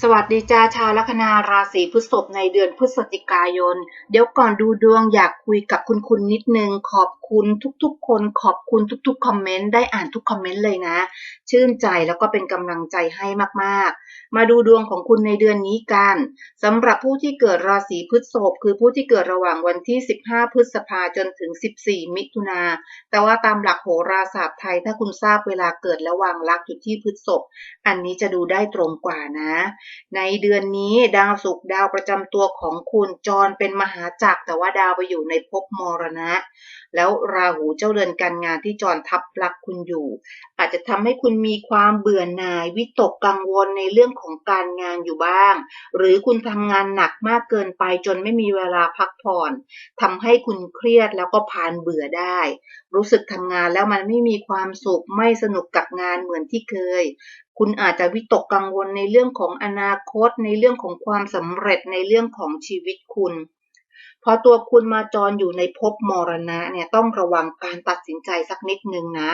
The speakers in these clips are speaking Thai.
สวัสดีจ้าชาวลัคนาราศีพฤษภในเดือนพฤศจิกายน เดี๋ยวก่อนดูดวงอยากคุยกับคุณคุณนิดนึงขอบ คุณทุกๆ คนขอบคุณทุกๆ คอมเมนต์ได้อ่านทุกคอมเมนต์เลยนะ ชื่นใจแล้วก็เป็นกำลังใจให้มากๆ มาดูดวงของคุณในเดือนนี้กันสำหรับผู้ที่เกิดราศีพฤษภคือผู้ที่เกิดระหว่างวันที่ 15 พฤษภาจนถึง 14 มิถุนา แต่ว่าตามหลักโหราศาสตร์ไทย ถ้าคุณทราบเวลาเกิดและวางลักอยู่ที่พฤษภอันนี้จะดูได้ตรงกว่านะ ในเดือนนี้ดาวศุกร์ดาวประจำตัวของคุณจรเป็นมหาจักรแต่ว่าดาวไปอยู่ในภพมรณะแล้วราหูเจ้าเรือนการงานที่จรทับลักคุณอยู่ อาจจะทำให้คุณมีความเบื่อหน่ายวิตกกังวลในเรื่องของการงานอยู่บ้าง หรือคุณทำงานหนักมากเกินไปจนไม่มีเวลาพักผ่อนทำให้คุณเครียดแล้วก็พานเบื่อได้ รู้สึกทำงานแล้วมันไม่มีความสุขไม่สนุกกับงานเหมือนที่เคยคุณอาจจะวิตกกังวลในเรื่องของอนาคต ในเรื่องของความสำเร็จในเรื่องของชีวิตคุณ พอตัวคุณมาจรอยู่ในภพมรณะเนี่ยต้องระวังการตัดสินใจสักนิดนึงนะ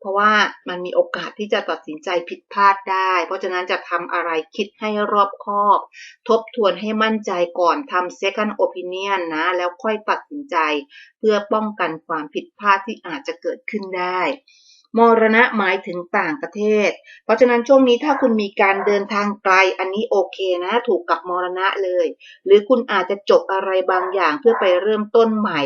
เพราะว่ามันมีโอกาสที่จะตัดสินใจผิดพลาดได้ เพราะฉะนั้นจะทำอะไรคิดให้รอบคอบ ทบทวนให้มั่นใจก่อนทำ second opinion นะ แล้วค่อยตัดสินใจ เพื่อป้องกันความผิดพลาดที่อาจจะเกิดขึ้นได้ มรณะหมายถึงต่างประเทศ เพราะฉะนั้นช่วงนี้ถ้าคุณมีการเดินทางไกลอันนี้โอเคนะ ถูกกับมรณะเลย หรือคุณอาจจะจบอะไรบางอย่างเพื่อไปเริ่มต้นใหม่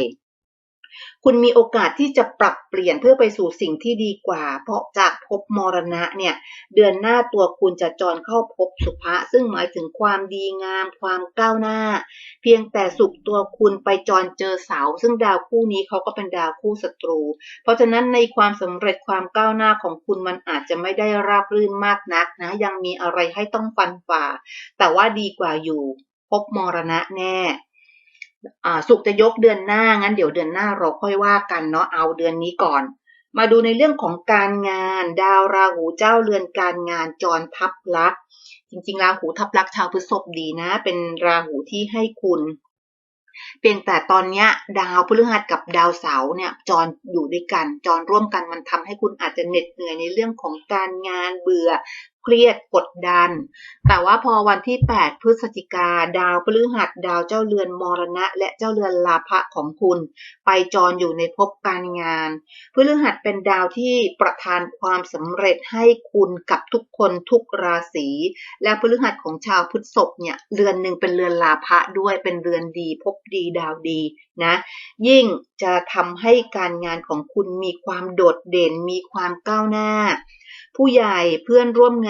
คุณมีโอกาสที่จะปรับเปลี่ยนเพื่อไปสู่สิ่งที่ดีกว่า เพราะจากภพมรณะเนี่ย เดือนหน้าตัวคุณจะจรเข้าภพสุภะซึ่งหมายถึงความดีงาม ความก้าวหน้า เพียงแต่สุขตัวคุณไปจรเจอเสา ซึ่งดาวคู่นี้เขาก็เป็นดาวคู่ศัตรู เพราะฉะนั้นในความสำเร็จความก้าวหน้าของคุณมันอาจจะไม่ได้ราบรื่นมากนักนะ ยังมีอะไรให้ต้องฟันฝ่า แต่ว่าดีกว่าอยู่ พบมรณะแน่ สุกจะยกเดือนหน้างั้นเดี๋ยวเดือนหน้าเราค่อยว่ากันเนาะเอาเดือนนี้ก่อน มาดูในเรื่องของการงาน ดาวราหูเจ้าเรือนการงานจรทับลักจริงๆ ราหูทับลักชาวพฤษภดีนะ เป็นราหูที่ให้คุณเพียงแต่ตอนนี้ดาวพฤหัสกับดาวเสาร์เนี่ยจรอยู่ด้วยกัน จรร่วมกันมันทำให้คุณอาจจะเหน็ดเหนื่อยในเรื่องของการงานเบื่อเครียดกดดัน แต่ว่าพอวันที่ 8 พฤศจิกาดาวพฤหัสดาวเจ้าเรือนมรณะ และเจ้าเรือนลาภะของคุณ ไปจรอยู่ในภพการงาน พฤหัสเป็นดาวที่ประทานความสำเร็จให้คุณกับทุกคนทุกราศี และพฤหัสของชาวพุทธศพเนี่ยเรือนหนึ่งเป็นเรือนลาภะด้วยเป็นเรือนดีพบดีดาวดีนะยิ่งจะทำให้การงานของคุณมีความโดดเด่นมีความก้าวหน้า ผู้ใหญ่เพื่อนร่วมง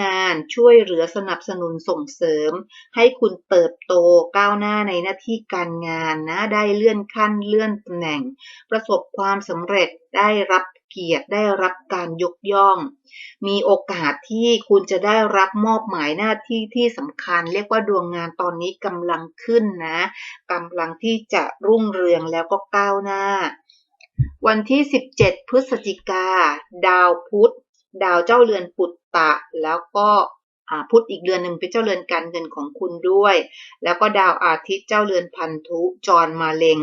านช่วยเหลือสนับสนุนส่งเสริม ให้คุณเติบโตก้าวหน้าในหน้าที่การงานนะได้เลื่อนขั้นเลื่อนตำแหน่ง ประสบความสำเร็จได้รับเกียรติได้รับการยกย่อง มีโอกาสที่คุณจะได้รับมอบหมายหน้าที่ที่สำคัญ เรียกว่าดวงงานตอนนี้กำลังขึ้นนะกำลังที่จะรุ่งเรืองแล้วก็ก้าวหน้า วันที่ 17 พฤศจิกา ดาวพุธ ดาวเจ้าเรือนปุตตะ แล้วก็พุธอีกเดือนหนึ่งเป็นเจ้าเรือนการเงินของคุณด้วย แล้วก็ดาวอาทิตย์เจ้าเรือนพันธุจรมาเลง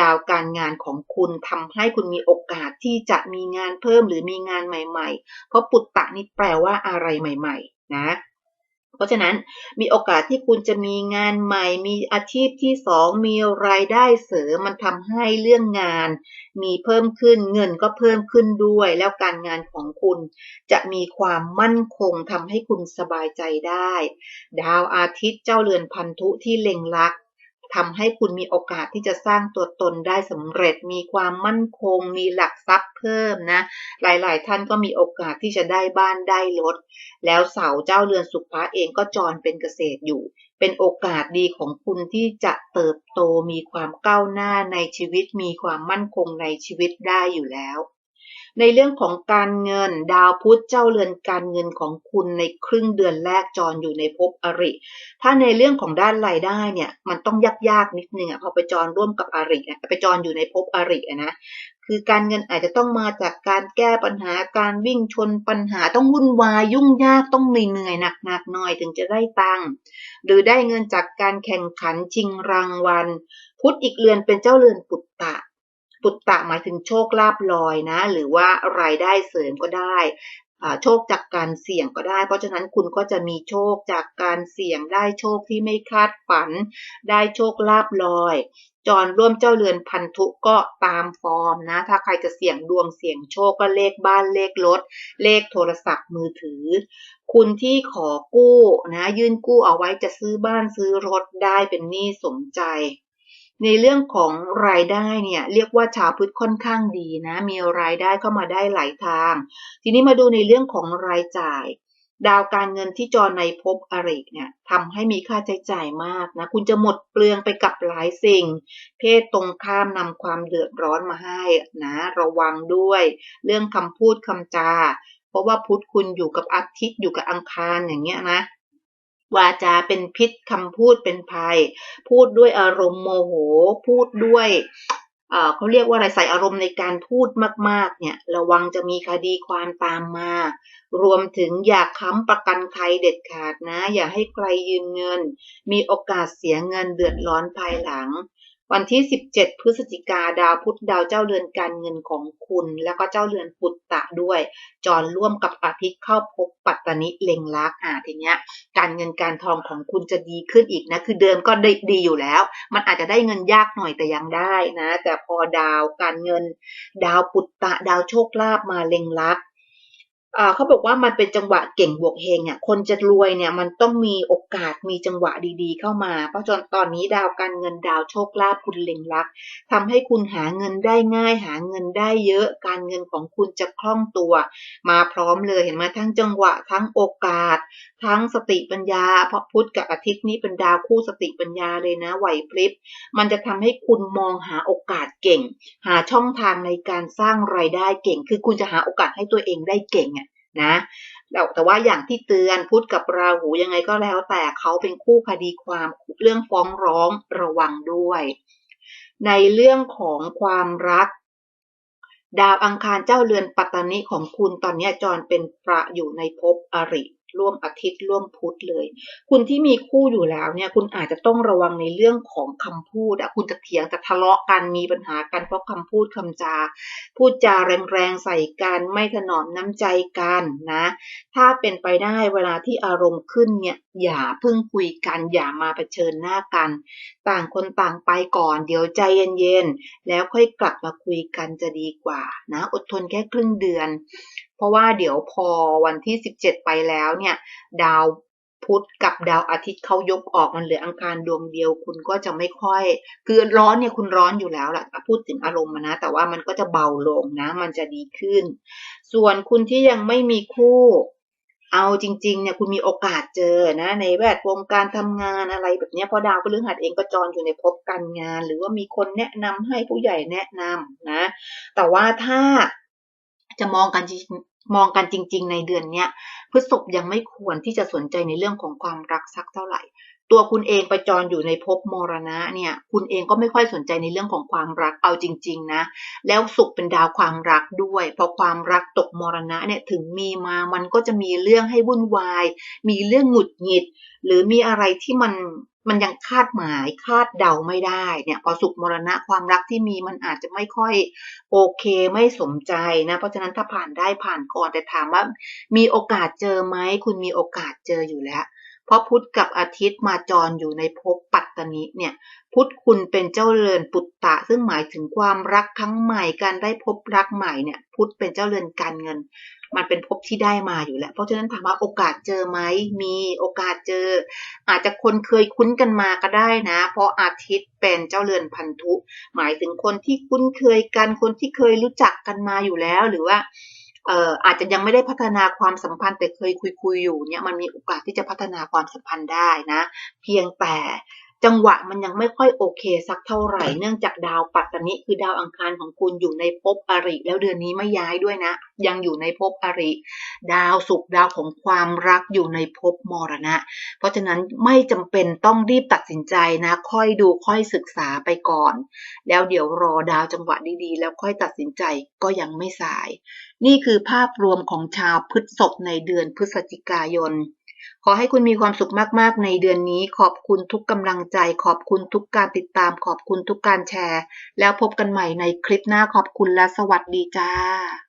ดาวการงานของคุณทำให้คุณมีโอกาสที่จะมีงานเพิ่มหรือมีงานใหม่ ๆ เพราะปุตตะนี่แปลว่าอะไรใหม่ ๆ นะ เพราะฉะนั้นมีโอกาสที่คุณจะมีงานใหม่ มีอาชีพที่สองมีรายได้เสริมมันทำให้เรื่องงาน มีเพิ่มขึ้นเงินก็เพิ่มขึ้นด้วย แล้วการงานของคุณจะมีความมั่นคงทำให้คุณสบายใจได้ ดาวอาทิตย์เจ้าเรือนพันธุที่เล็งลัก ทำให้คุณมีโอกาสที่จะสร้างตัวตนได้สำเร็จ มีความมั่นคง มีหลักทรัพย์เพิ่มนะ หลายๆ ท่านก็มีโอกาสที่จะได้บ้านได้รถ แล้วเสาเจ้าเรือนสุภาเองก็จรเป็นเกษตรอยู่ เป็นโอกาสดีของคุณที่จะเติบโต มีความก้าวหน้าในชีวิต มีความมั่นคงในชีวิตได้อยู่แล้ว ในเรื่องของการเงินดาวพุธเจ้าเรือนการเงินของคุณในครึ่งเดือนแรกจรอยู่ในภพอริ ถ้าในเรื่องของด้านรายได้เนี่ยมันต้องยากยากนิดนึงอะพอไปจรร่วมกับอริไปจรอยู่ในภพอรินะคือการเงินอาจจะต้องมาจากการแก้ปัญหาการวิ่งชนปัญหาต้องวุ่นวายยุ่งยากต้องเหนื่อยหนักๆหน่อยถึงจะได้ตังค์หรือได้เงินจากการแข่งขันชิงรางวัล พุธอีกเรือนเป็นเจ้าเรือนปุตตะ ปุตตะหมายถึงโชคลาภลอยนะ หรือว่ารายได้เสริมก็ได้โชคจากการเสี่ยงก็ได้ เพราะฉะนั้นคุณก็จะมีโชคจากการเสี่ยงได้โชคที่ไม่คาดฝัน ได้โชคลาภลอยจรร่วมเจ้าเรือนพันธุก็ตามฟอร์มนะ ถ้าใครจะเสี่ยงดวงเสี่ยงโชคก็เลขบ้านเลขรถ เลขโทรศัพท์มือถือ คุณที่ขอกู้นะ ยื่นกู้เอาไว้จะซื้อบ้านซื้อรถได้เป็นหนี้สมใจ ในเรื่องของรายได้เนี่ยเรียกว่าชาวพุทธค่อนข้างดีนะ มีรายได้เข้ามาได้หลายทาง ทีนี้มาดูในเรื่องของรายจ่าย ดาวการเงินที่จรในภพอริกเนี่ยทำให้มีค่าใช้จ่ายมากนะคุณจะหมดเปลืองไปกับหลายสิ่ง เพศตรงข้ามนำความเดือดร้อนมาให้นะระวังด้วย เรื่องคำพูดคำจา เพราะว่าพุทธคุณอยู่กับอาทิตย์อยู่กับอังคารอย่างเงี้ยนะ วาจาเป็นพิษคำพูดเป็นภัย พูดด้วยอารมณ์โมโห พูดด้วยเขาเรียกว่าอะไรใส่อารมณ์ในการพูดมาก ๆ เนี่ยระวังจะมีคดีความตามมา รวมถึงอย่าค้ำประกันใครเด็ดขาดนะ อย่าให้ใครยืมเงิน มีโอกาสเสียเงินเดือดร้อนภายหลัง วันที่ 17 พฤศจิกาดาวพุธดาวเจ้าเรือนการเงินของคุณ แล้วก็เจ้าเรือนปุตตะด้วย จรร่วมกับอาทิตย์เข้าพบปัตตนิเล็งลักอ่าทีเนี้ย การเงินการทองของคุณจะดีขึ้นอีกนะคือเดิมก็ได้ดีอยู่แล้ว มันอาจจะได้เงินยากหน่อยแต่ยังได้นะ แต่พอดาวการเงิน ดาวปุตตะดาวโชคลาภมาเล็งลัก เขาบอกว่ามันเป็นจังหวะเก่งบวกเฮงอะคนจะรวยเนี่ยมันต้องมีโอกาสมีจังหวะดีๆ เข้ามา เพราะจนตอนนี้ดาวการเงินดาวโชคลาภคุณเล็งลักษณ์ทำให้คุณหาเงินได้ง่าย หาเงินได้เยอะ การเงินของคุณจะคล่องตัว มาพร้อมเลยเห็นไหมทั้งจังหวะทั้งโอกาส ทั้งสติปัญญา เพราะพุธกับอาทิตย์นี้เป็นดาวคู่สติปัญญาเลยนะไหวพริบ มันจะทำให้คุณมองหาโอกาสเก่ง หาช่องทางในการสร้างรายได้เก่ง คือคุณจะหาโอกาสให้ตัวเองได้เก่งอะ นะแล้วแต่ว่าอย่างที่เตือนพุธกับราหูยังไงก็แล้วแต่เขาเป็นคู่คดีความเรื่องฟ้องร้องระวังด้วย ในเรื่องของความรัก ดาวอังคารเจ้าเรือนปัตตานิของคุณตอนนี้จรเป็นประอยู่ในภพอริ ร่วมอาทิตย์ร่วมพุธเลย คุณที่มีคู่อยู่แล้วเนี่ย คุณอาจจะต้องระวังในเรื่องของคำพูดอะคุณจะเถียงจะทะเลาะกันมีปัญหากันเพราะคำพูดคำจา พูดจาแรงๆใส่กันไม่ถนอมน้ำใจกันนะ ถ้าเป็นไปได้เวลาที่อารมณ์ขึ้นเนี่ยอย่าเพิ่งคุยกันอย่ามาเผชิญหน้ากัน ต่างคนต่างไปก่อน เดี๋ยวใจเย็นๆแล้วค่อยกลับมาคุยกันจะดีกว่านะ อดทนแค่ครึ่งเดือน เพราะว่าเดี๋ยวพอวันที่ 17 ไปแล้วเนี่ย ดาวพุธกับดาวอาทิตย์เขายกออกมันเหลืออังคารดวงเดียวคุณก็จะไม่ค่อย คือร้อนเนี่ยคุณร้อนอยู่แล้วแหละพูดถึงอารมณ์นะ แต่ว่ามันก็จะเบาลงนะ มันจะดีขึ้น ส่วนคุณที่ยังไม่มีคู่ เอาจริงๆเนี่ยคุณมีโอกาสเจอนะ ในแวดวงการทำงานอะไรแบบนี้เพราะดาวพฤหัสเองก็จรอยู่ในภพการงาน หรือว่ามีคนแนะนำให้ผู้ใหญ่แนะนำนะ แต่ว่าถ้า จะมองกันจริงมองกันจริง ๆ ในเดือนเนี้ยพฤษภยังไม่ควรที่จะสนใจในเรื่องของความรักสักเท่าไหร่ ตัวคุณเองไปจรอยู่ในภพมรณะเนี่ย คุณเองก็ไม่ค่อยสนใจในเรื่องของความรักเอาจริง ๆ นะ แล้วสุขเป็นดาวความรักด้วย พอความรักตกมรณะเนี่ยถึงมีมามันก็จะมีเรื่องให้วุ่นวาย มีเรื่องหงุดหงิด หรือมีอะไรที่มันมันยังคาดหมายคาดเดาไม่ได้เนี่ยพอสุขมรณะความรักที่มีมันอาจจะไม่ค่อยโอเคไม่สมใจนะเพราะฉะนั้นถ้าผ่านได้ผ่านก่อนแต่ถามว่า มีโอกาสเจอไหมคุณมีโอกาสเจออยู่แล้ว เพราะพุธกับอาทิตย์มาจรอยู่ในภพปัตตนิเนี่ย พุธคุณเป็นเจ้าเรือนปุตตะ ซึ่งหมายถึงความรักครั้งใหม่การได้พบรักใหม่เนี่ย พุธเป็นเจ้าเรือนการเงิน มันเป็นภพที่ได้มาอยู่แล้ว เพราะฉะนั้นถามว่าโอกาสเจอไหมมีโอกาสเจอ อาจจะคนเคยคุ้นกันมาก็ได้นะ เพราะอาทิตย์เป็นเจ้าเรือนพันธุ หมายถึงคนที่คุ้นเคยกันคนที่เคยรู้จักกันมาอยู่แล้วหรือว่า อ่ออาจจะยังไม่ได้พัฒนาความสัมพันธ์แต่เคยคุยคุยอยู่เนี่ยมันมีโอกาสที่จะพัฒนาความสัมพันธ์ได้นะ เพียงแต่ จังหวะมันยังไม่ค่อยโอเคสักเท่าไหร่ เนื่องจากดาวปัตตนิคือดาวอังคารของคุณอยู่ในภพอริ แล้วเดือนนี้ไม่ย้ายด้วยนะ ยังอยู่ในภพอริ ดาวศุกร์ดาวของความรักอยู่ในภพมรณะ เพราะฉะนั้นไม่จำเป็นต้องรีบตัดสินใจนะ ค่อยดูค่อยศึกษาไปก่อน แล้วเดี๋ยวรอดาวจังหวะดีๆ แล้วค่อยตัดสินใจก็ยังไม่สาย นี่คือภาพรวมของชาวพฤษภในเดือนพฤศจิกายน ขอให้คุณมีความสุขมาก ๆ ในเดือนนี้ ขอบคุณทุกกำลังใจ ขอบคุณทุกการติดตาม ขอบคุณทุกการแชร์ แล้วพบกันใหม่ในคลิปหน้าขอบคุณและสวัสดีจ้า